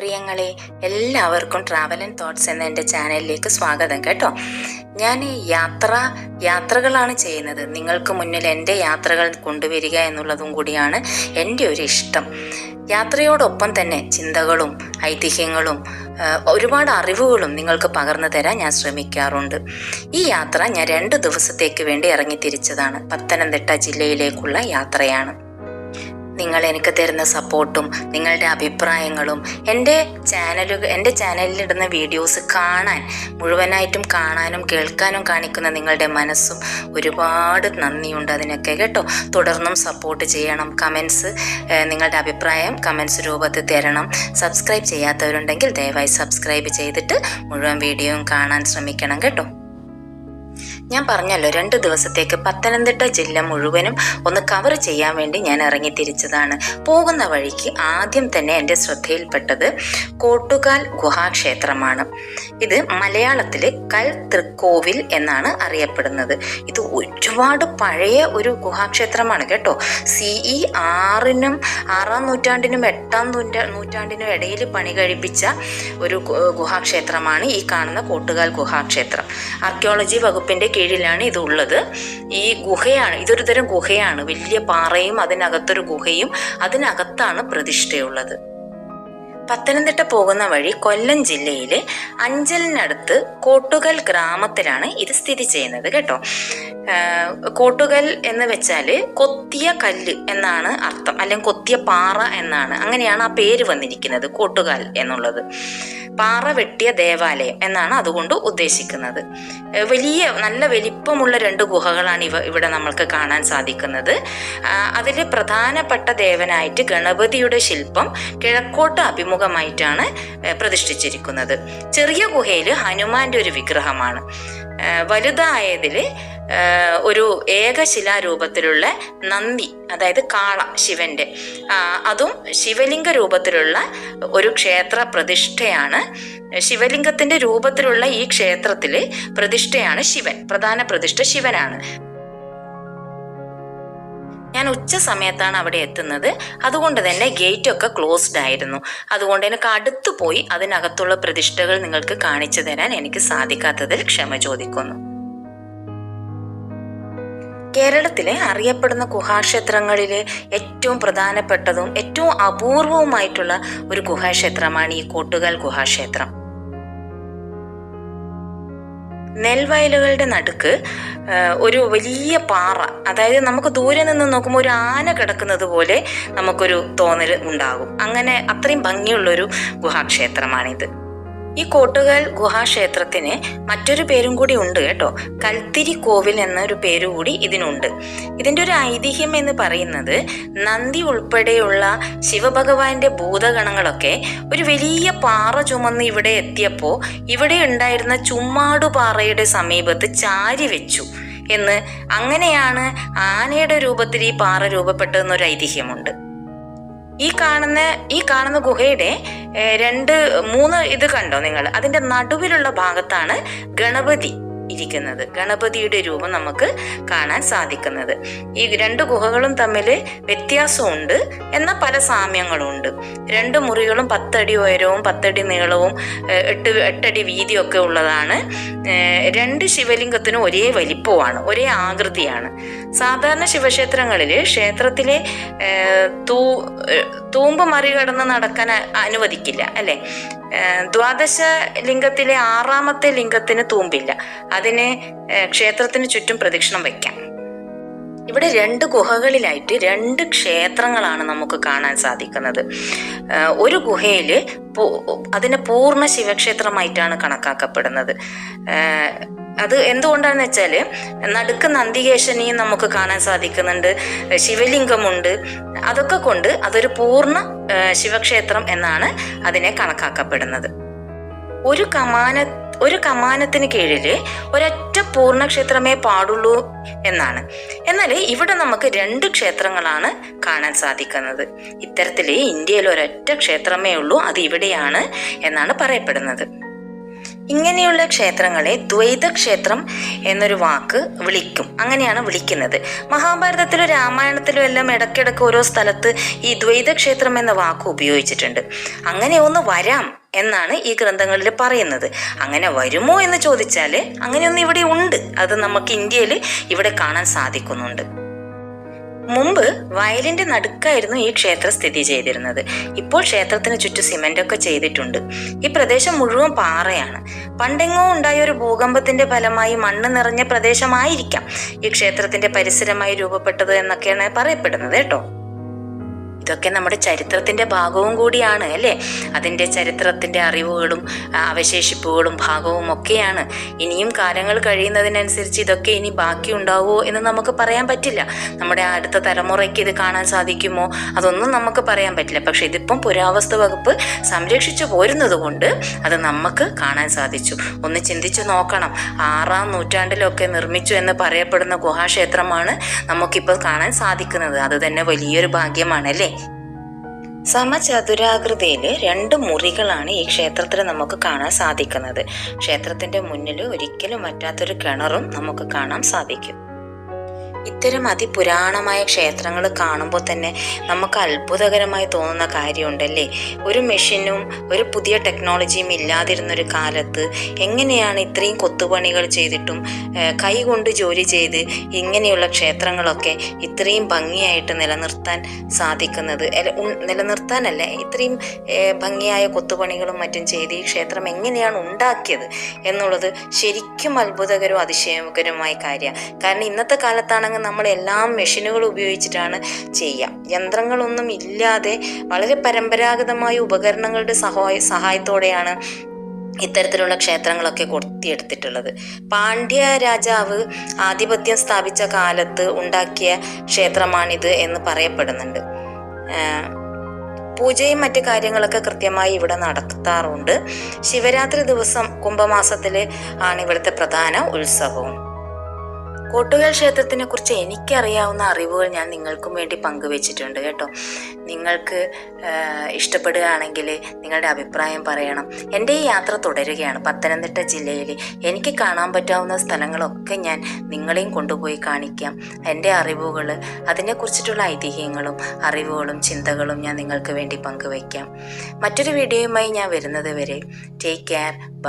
പ്രിയങ്ങളെ എല്ലാവർക്കും travel and thoughts എന്ന എന്റെ ചാനലിലേക്ക് സ്വാഗതം കേട്ടോ. ഞാൻ യാത്ര യാത്രകളാണ് ചെയ്യുന്നത്. നിങ്ങൾക്ക് മുന്നിൽ എന്റെ യാത്രകൾ കൊണ്ടുവരിക എന്നുള്ളതും കൂടിയാണ് എന്റെ ഒരു ഇഷ്ടം. യാത്രയോടൊപ്പം തന്നെ ചിന്തകളും ഐതിഹ്യങ്ങളും ഒരുപാട് അറിവുകളും നിങ്ങൾക്ക് പകർന്നു തരാൻ ഞാൻ ശ്രമിക്കാറുണ്ട്. ഈ യാത്ര ഞാൻ രണ്ട് ദിവസത്തേക്ക് വേണ്ടി ഇറങ്ങി തിരിച്ചതാണ് പത്തനംതിട്ട ജില്ലയിലേക്കുള്ള യാത്രയാണ്. നിങ്ങൾ എനിക്ക് തരുന്ന സപ്പോർട്ടും നിങ്ങളുടെ അഭിപ്രായങ്ങളും എന്റെ ചാനലുകൾ എന്റെ ചാനലിലിടുന്ന വീഡിയോസ് കാണാൻ മുഴുവനായിട്ടും കാണാനും കേൾക്കാനും കാണിക്കുന്ന നിങ്ങളുടെ മനസ്സും ഒരുപാട് നന്ദിയുണ്ട് അതിനൊക്കെ കേട്ടോ. തുടർന്നും സപ്പോർട്ട് ചെയ്യണം. കമൻസ് നിങ്ങളുടെ അഭിപ്രായം കമൻസ് രൂപത്തിൽ തരണം. സബ്സ്ക്രൈബ് ചെയ്യാത്തവരുണ്ടെങ്കിൽ ദയവായി സബ്സ്ക്രൈബ് ചെയ്തിട്ട് മുഴുവൻ വീഡിയോയും കാണാൻ ശ്രമിക്കണം കേട്ടോ. ഞാൻ പറഞ്ഞല്ലോ രണ്ട് ദിവസത്തേക്ക് പത്തനംതിട്ട ജില്ല മുഴുവനും ഒന്ന് കവർ ചെയ്യാൻ വേണ്ടി ഞാൻ ഇറങ്ങി തിരിച്ചതാണ്. പോകുന്ന വഴിക്ക് ആദ്യം തന്നെ എന്റെ ശ്രദ്ധയിൽപ്പെട്ടത് കോട്ടുകാൽ ഗുഹാക്ഷേത്രമാണ് ഇത് മലയാളത്തിൽ കൽ തൃക്കോവിൽ എന്നാണ് അറിയപ്പെടുന്നത്. ഇത് ഒരുപാട് പഴയ ഒരു ഗുഹാക്ഷേത്രമാണ് കേട്ടോ. സി ഇ ആറിനും ആറാം നൂറ്റാണ്ടിനും എട്ടാം നൂറ്റാ നൂറ്റാണ്ടിനും ഇടയിൽ പണി കഴിപ്പിച്ച ഒരു ഗുഹാക്ഷേത്രമാണ് ഈ കാണുന്ന കോട്ടുകാൽ ഗുഹാക്ഷേത്രം ആർക്കിയോളജി വകുപ്പിന്റെ കീഴിലാണ് ഇത് ഉള്ളത് ഈ ഗുഹയാണ് ഇതൊരു തരം ഗുഹയാണ്. വലിയ പാറയും അതിനകത്തൊരു ഗുഹയും അതിനകത്താണ് പ്രതിഷ്ഠയുള്ളത്. പത്തനംതിട്ട പോകുന്ന വഴി കൊല്ലം ജില്ലയിലെ അഞ്ചലിനടുത്ത് കോട്ടുകൽ ഗ്രാമത്തിലാണ് ഇത് സ്ഥിതി ചെയ്യുന്നത് കേട്ടോ. കോട്ടുകൽ എന്ന് വെച്ചാൽ കൊത്തിയ കല്ല് എന്നാണ് അർത്ഥം. അല്ലെങ്കിൽ കൊത്തിയ പാറ എന്നാണ്. അങ്ങനെയാണ് ആ പേര് വന്നിരിക്കുന്നത് കോട്ടുകാൽ എന്നുള്ളത്. പാറ വെട്ടിയ ദേവാലയം എന്നാണ് അതുകൊണ്ട് ഉദ്ദേശിക്കുന്നത്. വലിയ നല്ല വലിപ്പമുള്ള രണ്ട് ഗുഹകളാണ് ഇവ ഇവിടെ നമ്മൾക്ക് കാണാൻ സാധിക്കുന്നത്. അതിൽ പ്രധാനപ്പെട്ട ദേവനായിട്ട് ഗണപതിയുടെ ശില്പം കിഴക്കോട്ട് അഭിമുഖമായിട്ടാണ് പ്രതിഷ്ഠിച്ചിരിക്കുന്നത്. ചെറിയ ഗുഹയിൽ ഹനുമാന്റെ ഒരു വിഗ്രഹമാണ്. വലുതായതിൽ ഒരു ഏകശിലാരൂപത്തിലുള്ള നന്ദി അതായത് കാള ശിവന്റെ അതും ശിവലിംഗ രൂപത്തിലുള്ള ഒരു ക്ഷേത്ര പ്രതിഷ്ഠയാണ് ശിവലിംഗത്തിന്റെ രൂപത്തിലുള്ള ഈ ക്ഷേത്രത്തിൽ പ്രതിഷ്ഠയാണ് ശിവൻ പ്രധാന പ്രതിഷ്ഠ ശിവനാണ്. ഞാൻ ഉച്ച സമയത്താണ് അവിടെ എത്തുന്നത്. അതുകൊണ്ട് തന്നെ ഗേറ്റ് ഒക്കെ ക്ലോസ്ഡ് ആയിരുന്നു. അതുകൊണ്ട് എനിക്ക് അടുത്തു പോയി അതിനകത്തുള്ള പ്രതിഷ്ഠകൾ നിങ്ങൾക്ക് കാണിച്ചു തരാൻ എനിക്ക് സാധിക്കാത്തതിൽ ക്ഷമ ചോദിക്കുന്നു. കേരളത്തിലെ അറിയപ്പെടുന്ന ഗുഹാക്ഷേത്രങ്ങളിലെ ഏറ്റവും പ്രധാനപ്പെട്ടതും ഏറ്റവും അപൂർവവുമായിട്ടുള്ള ഒരു ഗുഹാക്ഷേത്രമാണ് ഈ കോട്ടുകാൽ ഗുഹാക്ഷേത്രം. നെൽവയലുകളുടെ നടുക്ക് ഒരു വലിയ പാറ. അതായത് നമുക്ക് ദൂരെ നിന്ന് നോക്കുമ്പോൾ ഒരു ആന കിടക്കുന്നത് പോലെ നമുക്കൊരു തോന്നൽ ഉണ്ടാകും. അങ്ങനെ അത്രയും ഭംഗിയുള്ളൊരു ഗുഹാക്ഷേത്രമാണിത്. ഈ കോട്ടുകൽ ഗുഹാക്ഷേത്രത്തിന് മറ്റൊരു പേരും കൂടി ഉണ്ട് കേട്ടോ. കൽത്തിരി കോവിൽ എന്നൊരു പേരുകൂടി ഇതിനുണ്ട്. ഇതിന്റെ ഒരു ഐതിഹ്യം എന്ന് പറയുന്നത് നന്ദി ഉൾപ്പെടെയുള്ള ശിവഭഗവാന്റെ ഭൂതഗണങ്ങളൊക്കെ ഒരു വലിയ പാറ ചുമന്ന് ഇവിടെ എത്തിയപ്പോൾ ഇവിടെ ഉണ്ടായിരുന്ന ചുമ്മാടുപാറയുടെ സമീപത്ത് ചാരി വെച്ചു എന്ന് അങ്ങനെയാണ് ആനയുടെ രൂപത്തിൽ ഈ പാറ രൂപപ്പെട്ടതെന്നൊരു ഐതിഹ്യമുണ്ട്. ഈ കാണുന്ന ഈ കാണുന്ന ഗുഹയുടെ രണ്ട് മൂന്ന് ഇത് കണ്ടോ നിങ്ങൾ? അതിന്റെ നടുവിലുള്ള ഭാഗത്താണ് ഗണപതി. ഇരിക്കുന്നത്. ഗണപതിയുടെ രൂപം നമുക്ക് കാണാൻ സാധിക്കുന്നത്. ഈ രണ്ട് ഗുഹകളും തമ്മിൽ വ്യത്യാസമുണ്ട് എന്ന പല സാമ്യങ്ങളുണ്ട്. രണ്ട് മുറികളും പത്തടി ഉയരവും പത്തടി നീളവും എട്ട് എട്ടടി വീതിയും ഒക്കെ ഉള്ളതാണ് രണ്ട് ശിവലിംഗത്തിനും ഒരേ വലിപ്പമാണ് ഒരേ ആകൃതിയാണ്. സാധാരണ ശിവക്ഷേത്രങ്ങളിൽ ക്ഷേത്രത്തിലെ തൂ തൂമ്പ് മറികടന്ന് നടക്കാൻ അനുവദിക്കില്ല അല്ലെ? ദ്വാദശ ലിംഗത്തിലെ ആറാമത്തെ ലിംഗത്തിന് തൂമ്പില്ല. അതിനെ ക്ഷേത്രത്തിന് ചുറ്റും പ്രദക്ഷിണം വയ്ക്കാം. ഇവിടെ രണ്ട് ഗുഹകളിലായിട്ട് രണ്ട് ക്ഷേത്രങ്ങളാണ് നമുക്ക് കാണാൻ സാധിക്കുന്നത്. ഒരു ഗുഹയിൽ അതിനെ പൂർണ ശിവക്ഷേത്രമായിട്ടാണ് കണക്കാക്കപ്പെടുന്നത്. അത് എന്തുകൊണ്ടാണെന്ന് വെച്ചാൽ നടുക്ക് നന്ദികേശനെയും നമുക്ക് കാണാൻ സാധിക്കുന്നുണ്ട് ശിവലിംഗമുണ്ട്. അതൊക്കെ കൊണ്ട് അതൊരു പൂർണ ശിവക്ഷേത്രം എന്നാണ് അതിനെ കണക്കാക്കപ്പെടുന്നത്. ഒരു കമാന ഒരു കമാനത്തിന് കീഴിൽ ഒരൊറ്റ പൂർണക്ഷേത്രമേ പാടുള്ളൂ എന്നാണ്. എന്നാൽ ഇവിടെ നമുക്ക് രണ്ട് ക്ഷേത്രങ്ങളാണ് കാണാൻ സാധിക്കുന്നത്. ഇത്തരത്തിൽ ഇന്ത്യയിൽ ഒരൊറ്റ ക്ഷേത്രമേ ഉള്ളൂ അത് ഇവിടെയാണ് എന്നാണ് പറയപ്പെടുന്നത്. ഇങ്ങനെയുള്ള ക്ഷേത്രങ്ങളെ ദ്വൈത ക്ഷേത്രം എന്നൊരു വാക്ക് വിളിക്കും. അങ്ങനെയാണ് വിളിക്കുന്നത്. മഹാഭാരതത്തിലും രാമായണത്തിലും എല്ലാം ഇടയ്ക്കിടയ്ക്ക് ഓരോ സ്ഥലത്ത് ഈ ദ്വൈത ക്ഷേത്രം എന്ന വാക്ക് ഉപയോഗിച്ചിട്ടുണ്ട്. അങ്ങനെ ഒന്ന് വരാം എന്നാണ് ഈ ഗ്രന്ഥങ്ങളിൽ പറയുന്നത്. അങ്ങനെ വരുമോ എന്ന് ചോദിച്ചാൽ അങ്ങനെയൊന്നും ഇവിടെ ഉണ്ട്. അത് നമുക്ക് ഇന്ത്യയിൽ ഇവിടെ കാണാൻ സാധിക്കുന്നുണ്ട്. മുമ്പ് വയലിന്റെ നടുക്കായിരുന്നു ഈ ക്ഷേത്രം സ്ഥിതി ചെയ്തിരുന്നത്. ഇപ്പോൾ ക്ഷേത്രത്തിന് ചുറ്റും സിമെന്റ് ഒക്കെ ചെയ്തിട്ടുണ്ട്. ഈ പ്രദേശം മുഴുവൻ പാറയാണ്. പണ്ടെങ്ങോ ഉണ്ടായ ഒരു ഭൂകമ്പത്തിന്റെ ഫലമായി മണ്ണ് നിറഞ്ഞ പ്രദേശമായിരിക്കാം ഈ ക്ഷേത്രത്തിന്റെ പരിസരമായി രൂപപ്പെട്ടത് എന്നൊക്കെയാണ് പറയപ്പെടുന്നത് കേട്ടോ. ഇതൊക്കെ നമ്മുടെ ചരിത്രത്തിന്റെ ഭാഗവും കൂടിയാണ് അല്ലേ? അതിന്റെ ചരിത്രത്തിന്റെ അറിവുകളും അവശേഷിപ്പുകളും ഭാഗവും ഒക്കെയാണ്. ഇനിയും കാലങ്ങൾ കഴിയുന്നതിനനുസരിച്ച് ഇതൊക്കെ ഇനി ബാക്കി ഉണ്ടാവുമോ എന്ന് നമുക്ക് പറയാൻ പറ്റില്ല. നമ്മുടെ അടുത്ത തലമുറയ്ക്ക് ഇത് കാണാൻ സാധിക്കുമോ? അതൊന്നും നമുക്ക് പറയാൻ പറ്റില്ല. പക്ഷെ ഇതിപ്പം പുരാവസ്തു വകുപ്പ് സംരക്ഷിച്ചു പോരുന്നത് കൊണ്ട് അത് നമുക്ക് കാണാൻ സാധിച്ചു. ഒന്ന് ചിന്തിച്ചു നോക്കണം. ആറാം നൂറ്റാണ്ടിലൊക്കെ നിർമ്മിച്ചു എന്ന് പറയപ്പെടുന്ന ഗുഹാക്ഷേത്രമാണ് നമുക്കിപ്പോൾ കാണാൻ സാധിക്കുന്നത്. അത് തന്നെ വലിയൊരു ഭാഗ്യമാണ് അല്ലേ? സമചതുരാകൃതിയിൽ രണ്ട് മുറികളാണ് ഈ ക്ഷേത്രത്തിൽ നമുക്ക് കാണാൻ സാധിക്കുന്നത്. ക്ഷേത്രത്തിന്റെ മുന്നിൽ ഒരിക്കലും പറ്റാത്തൊരു കിണറും നമുക്ക് കാണാൻ സാധിക്കും. ഇത്തരം അതിപുരാണമായ ക്ഷേത്രങ്ങൾ കാണുമ്പോൾ തന്നെ നമുക്ക് അത്ഭുതകരമായി തോന്നുന്ന കാര്യമുണ്ടല്ലേ? ഒരു മെഷീനും ഒരു പുതിയ ടെക്നോളജിയും ഇല്ലാതിരുന്നൊരു കാലത്ത് എങ്ങനെയാണ് ഇത്രയും കൊത്തുപണികൾ ചെയ്തിട്ടും കൈകൊണ്ട് ജോലി ചെയ്ത് ഇങ്ങനെയുള്ള ക്ഷേത്രങ്ങളൊക്കെ ഇത്രയും ഭംഗിയായിട്ട് നിലനിർത്താൻ സാധിക്കുന്നത്? നിലനിർത്താനല്ല ഇത്രയും ഭംഗിയായ കൊത്തുപണികളും മറ്റും ചെയ്ത് ഈ ക്ഷേത്രം എങ്ങനെയാണ് ഉണ്ടാക്കിയത് എന്നുള്ളത് ശരിക്കും അത്ഭുതകരവും അതിശയകരവുമായ കാര്യമാണ് കാരണം ഇന്നത്തെ കാലത്താണെങ്കിൽ നമ്മൾ എല്ലാ മെഷീനുകൾ ഉപയോഗിച്ചിട്ടാണ് ചെയ്യുക. യന്ത്രങ്ങളൊന്നും ഇല്ലാതെ വളരെ പരമ്പരാഗതമായ ഉപകരണങ്ങളുടെ സഹായ സഹായത്തോടെയാണ് ഇത്തരത്തിലുള്ള ക്ഷേത്രങ്ങളൊക്കെ കൊത്തിയെടുത്തിട്ടുള്ളത് പാണ്ഡ്യ രാജാവ് ആധിപത്യം സ്ഥാപിച്ച കാലത്ത് ഉണ്ടാക്കിയ ക്ഷേത്രമാണിത് എന്ന് പറയപ്പെടുന്നുണ്ട്. പൂജയും മറ്റു കാര്യങ്ങളൊക്കെ കൃത്യമായി ഇവിടെ നടത്താറുണ്ട്. ശിവരാത്രി ദിവസം കുംഭമാസത്തിൽ ആണ് ഇവിടുത്തെ പ്രധാന ഉത്സവവും കോട്ടുകൽ ക്ഷേത്രത്തിനെ കുറിച്ച് എനിക്കറിയാവുന്ന അറിവുകൾ ഞാൻ നിങ്ങൾക്കും വേണ്ടി പങ്കുവച്ചിട്ടുണ്ട് കേട്ടോ. നിങ്ങൾക്ക് ഇഷ്ടപ്പെടുകയാണെങ്കിൽ നിങ്ങളുടെ അഭിപ്രായം പറയണം. എന്റെ ഈ യാത്ര തുടരുകയാണ്. പത്തനംതിട്ട ജില്ലയിൽ എനിക്ക് കാണാൻ പറ്റാവുന്ന സ്ഥലങ്ങളൊക്കെ ഞാൻ നിങ്ങളെയും കൊണ്ടുപോയി കാണിക്കാം. എന്റെ അറിവുകൾ അതിനെക്കുറിച്ചിട്ടുള്ള ഐതിഹ്യങ്ങളും അറിവുകളും ചിന്തകളും ഞാൻ നിങ്ങൾക്ക് വേണ്ടി പങ്കുവയ്ക്കാം. മറ്റൊരു വീഡിയോയുമായി ഞാൻ വരുന്നത് വരെ ടേക്ക് കെയർ